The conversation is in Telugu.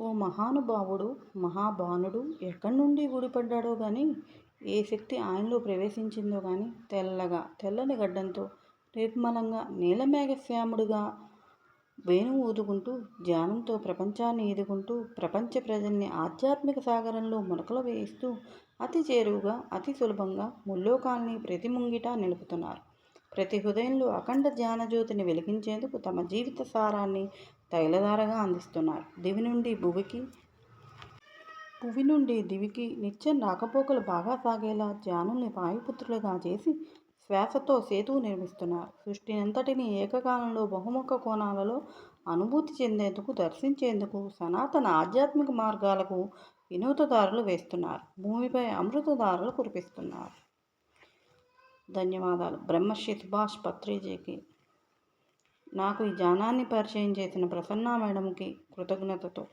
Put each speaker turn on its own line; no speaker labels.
ఓ మహానుభావుడు మహాబాణుడు ఎక్కడి నుండి ఊడిపడ్డాడో కానీ ఏ శక్తి ఆయనలో ప్రవేశించిందో కానీ తెల్లగా తెల్లని గడ్డంతో నిర్మలంగా నీలమేఘశ్యాముడుగా వేణువు ఊదుకుంటూ ధ్యానంతో ప్రపంచాన్ని ఎదుగుంటూ ప్రపంచ ప్రజల్ని ఆధ్యాత్మిక సాగరంలో మునకలు వేయిస్తూ అతి చేరువుగా అతి సులభంగా ముల్లోకాల్ని ప్రతి ముంగిట నిలుపుతున్నారు. ప్రతి హృదయంలో అఖండ ధ్యానజ్యోతిని వెలిగించేందుకు తమ జీవిత సారాన్ని తైలధారగా అందిస్తున్నారు. దివి నుండి భువికి భువి నుండి దివికి నిత్యం రాకపోకలు బాగా సాగేలా జానుల్ని వాయుపుత్రులుగా చేసి శ్వాసతో సేతువు నిర్మిస్తున్నారు. సృష్టినంతటిని ఏకకాలంలో బహుముఖ కోణాలలో అనుభూతి చెందేందుకు దర్శించేందుకు సనాతన ఆధ్యాత్మిక మార్గాలకు వినూతదారులు వేస్తున్నారు. భూమిపై అమృతదారులు కురిపిస్తున్నారు. ధన్యవాదాలు. బ్రహ్మశ్రీ సుభాష్ పత్రిజీకి నాకు ఈ జానాన్ని పరిచయం చేసిన ప్రసన్న మేడంకి కృతజ్ఞతతో